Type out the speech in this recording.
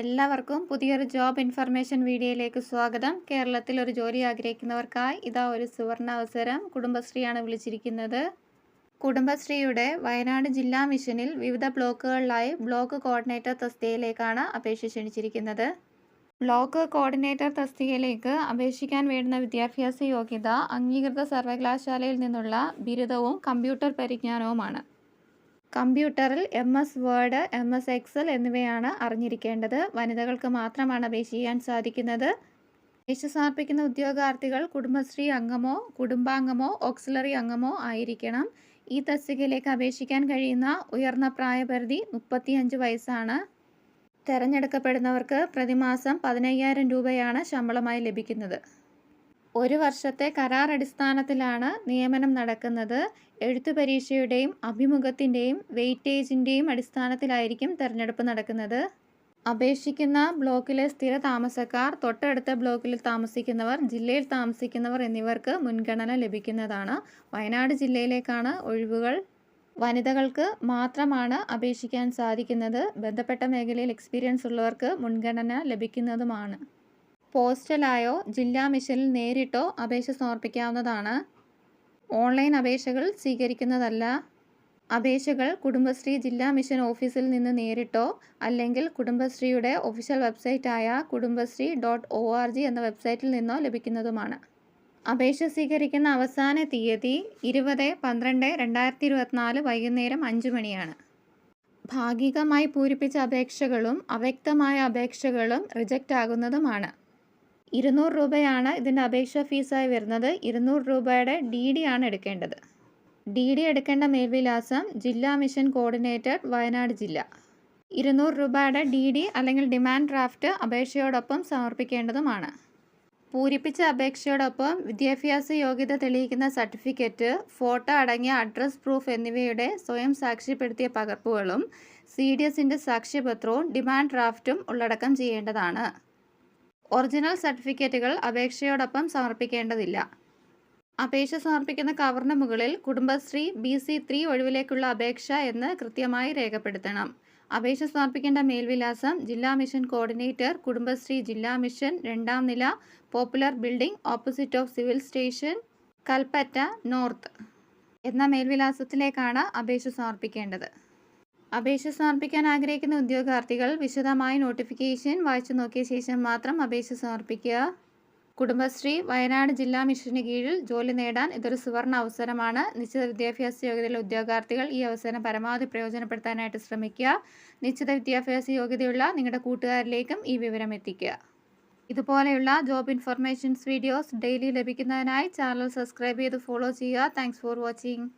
എല്ലാവർക്കും പുതിയൊരു job information വീഡിയോയിലേക്ക് സ്വാഗതം. കേരളത്തിൽ ഒരു ജോലി ആഗ്രഹിക്കുന്നവർക്കായി ഇതാ ഒരു സുവർണ അവസരം കുടുംബശ്രീയാണ് വിളിച്ചിരിക്കുന്നത്. കുടുംബശ്രീയുടെ വയനാട് ജില്ലാ മിഷനിൽ വിവിധ ബ്ലോക്കുകളിലായി ബ്ലോക്ക് കോർഡിനേറ്റർ തസ്തികയിലേക്കാണ് അപേക്ഷ ക്ഷണിച്ചിരിക്കുന്നത്. ബ്ലോക്ക് കോർഡിനേറ്റർ തസ്തികയിലേക്ക് അപേക്ഷിക്കാൻ വേണ്ടുന്ന വിദ്യാഭ്യാസ യോഗ്യത അംഗീകൃത സർവകലാശാലയിൽ നിന്നുള്ള ബിരുദവും കമ്പ്യൂട്ടർ പരിജ്ഞാനവുമാണ്. കമ്പ്യൂട്ടറിൽ M S word M S excel എന്നിവയാണ് അറിഞ്ഞിരിക്കേണ്ടത്. വനിതകൾക്ക് മാത്രമാണ് അപേക്ഷ ചെയ്യാൻ സാധിക്കുന്നത്. അപേക്ഷ സമർപ്പിക്കുന്ന ഉദ്യോഗാർത്ഥികൾ കുടുംബശ്രീ അംഗമോ കുടുംബാംഗമോ ഓക്സിലറി അംഗമോ ആയിരിക്കണം. ഈ തസ്തികയിലേക്ക് അപേക്ഷിക്കാൻ കഴിയുന്ന ഉയർന്ന പ്രായപരിധി മുപ്പത്തിയഞ്ച് വയസ്സാണ്. തിരഞ്ഞെടുക്കപ്പെടുന്നവർക്ക് പ്രതിമാസം പതിനയ്യായിരം രൂപയാണ് ശമ്പളമായി ലഭിക്കുന്നത്. ഒരു വർഷത്തെ കരാർ അടിസ്ഥാനത്തിലാണ് നിയമനം നടക്കുന്നത്. എഴുത്തു പരീക്ഷയുടെയും അഭിമുഖത്തിന്റെയും വെയിറ്റേജിന്റെയും അടിസ്ഥാനത്തിലായിരിക്കും തിരഞ്ഞെടുപ്പ് നടക്കുന്നത്. അപേക്ഷിക്കുന്ന ബ്ലോക്കിലെ സ്ഥിര താമസക്കാർ തൊട്ടടുത്ത ബ്ലോക്കിൽ താമസിക്കുന്നവർ ജില്ലയിൽ താമസിക്കുന്നവർ എന്നിവർക്ക് മുൻഗണന ലഭിക്കുന്നതാണ്. വയനാട് ജില്ലയിലേക്കാണ് ഒഴിവുകൾ. വനിതകൾക്ക് മാത്രമാണ് അപേക്ഷിക്കാൻ സാധിക്കുന്നത്. ബന്ധപ്പെട്ട മേഖലയിൽ എക്സ്പീരിയൻസ് ഉള്ളവർക്ക് മുൻഗണന ലഭിക്കുന്നതുമാണ്. പോസ്റ്റലായോ ജില്ലാ മിഷനിൽ നേരിട്ടോ അപേക്ഷ സമർപ്പിക്കാവുന്നതാണ്? ഓൺലൈൻ അപേക്ഷകൾ സ്വീകരിക്കുന്നതല്ല. അപേക്ഷകൾ കുടുംബശ്രീ ജില്ലാ മിഷൻ ഓഫീസിൽ നിന്ന് നേരിട്ടോ അല്ലെങ്കിൽ കുടുംബശ്രീയുടെ official വെബ്സൈറ്റായ Kudumbashree dot O R G എന്ന വെബ്സൈറ്റിൽ നിന്നോ ലഭിക്കുന്നതുമാണ്. അപേക്ഷ സ്വീകരിക്കുന്ന അവസാന തീയതി ഇരുപത് പന്ത്രണ്ട് രണ്ടായിരത്തി ഇരുപത്തിനാല് വൈകുന്നേരം അഞ്ച് മണിയാണ്. ഭാഗികമായി പൂരിപ്പിച്ച അപേക്ഷകളും അവ്യക്തമായ അപേക്ഷകളും റിജക്റ്റ് ആകുന്നതുമാണ് ഇരുന്നൂറ് രൂപയാണ് ഇതിന്റെ അപേക്ഷാ ഫീസായി വരുന്നത്. ഇരുന്നൂറ് രൂപയുടെ ഡി ഡി ആണ് എടുക്കേണ്ടത്. ഡി ഡി എടുക്കേണ്ട മേൽവിലാസം ജില്ലാ മിഷൻ കോർഡിനേറ്റർ വയനാട് ജില്ല. ഇരുന്നൂറ് രൂപയുടെ ഡി ഡി അല്ലെങ്കിൽ ഡിമാൻഡ് ഡ്രാഫ്റ്റ് അപേക്ഷയോടൊപ്പം സമർപ്പിക്കേണ്ടതുമാണ്. പൂരിപ്പിച്ച അപേക്ഷയോടൊപ്പം വിദ്യാഭ്യാസ യോഗ്യത തെളിയിക്കുന്ന സർട്ടിഫിക്കറ്റ് ഫോട്ടോ അടങ്ങിയ അഡ്രസ് പ്രൂഫ് എന്നിവയുടെ സ്വയം സാക്ഷ്യപ്പെടുത്തിയ പകർപ്പുകളും സി ഡി എസിന്റെ സാക്ഷ്യപത്രവും ഡിമാൻഡ് ഡ്രാഫ്റ്റും ഉള്ളടക്കം ചെയ്യേണ്ടതാണ്. ഒറിജിനൽ സർട്ടിഫിക്കറ്റുകൾ അപേക്ഷയോടൊപ്പം സമർപ്പിക്കേണ്ടതില്ല. അപേക്ഷ സമർപ്പിക്കുന്ന കവറിന് മുകളിൽ കുടുംബശ്രീ ബി സി ത്രീ ഒഴിവിലേക്കുള്ള അപേക്ഷ എന്ന് കൃത്യമായി രേഖപ്പെടുത്തണം. അപേക്ഷ സമർപ്പിക്കേണ്ട മേൽവിലാസം ജില്ലാ മിഷൻ കോർഡിനേറ്റർ കുടുംബശ്രീ ജില്ലാ മിഷൻ രണ്ടാം നില popular building opposite of civil station Kalpetta north. എന്ന മേൽവിലാസത്തിലേക്കാണ് അപേക്ഷ സമർപ്പിക്കേണ്ടത്. അപേക്ഷ സമർപ്പിക്കാൻ ആഗ്രഹിക്കുന്ന ഉദ്യോഗാർത്ഥികൾ വിശദമായ നോട്ടിഫിക്കേഷൻ വായിച്ചു നോക്കിയ ശേഷം മാത്രം അപേക്ഷ സമർപ്പിക്കുക. കുടുംബശ്രീ വയനാട് ജില്ലാ മിഷന് കീഴിൽ ജോലി നേടാൻ ഇതൊരു സുവർണ അവസരമാണ്. നിശ്ചിത വിദ്യാഭ്യാസ യോഗ്യതയുള്ള ഉദ്യോഗാർത്ഥികൾ ഈ അവസരം പരമാവധി പ്രയോജനപ്പെടുത്താനായിട്ട് ശ്രമിക്കുക. നിശ്ചിത വിദ്യാഭ്യാസ യോഗ്യതയുള്ള നിങ്ങളുടെ കൂട്ടുകാരിലേക്കും ഈ വിവരം എത്തിക്കുക. ഇതുപോലെയുള്ള ജോബ് ഇൻഫർമേഷൻസ് വീഡിയോസ് ഡെയിലി ലഭിക്കുന്നതിനായി ചാനൽ സബ്സ്ക്രൈബ് ചെയ്ത് ഫോളോ ചെയ്യുക. Thanks for watching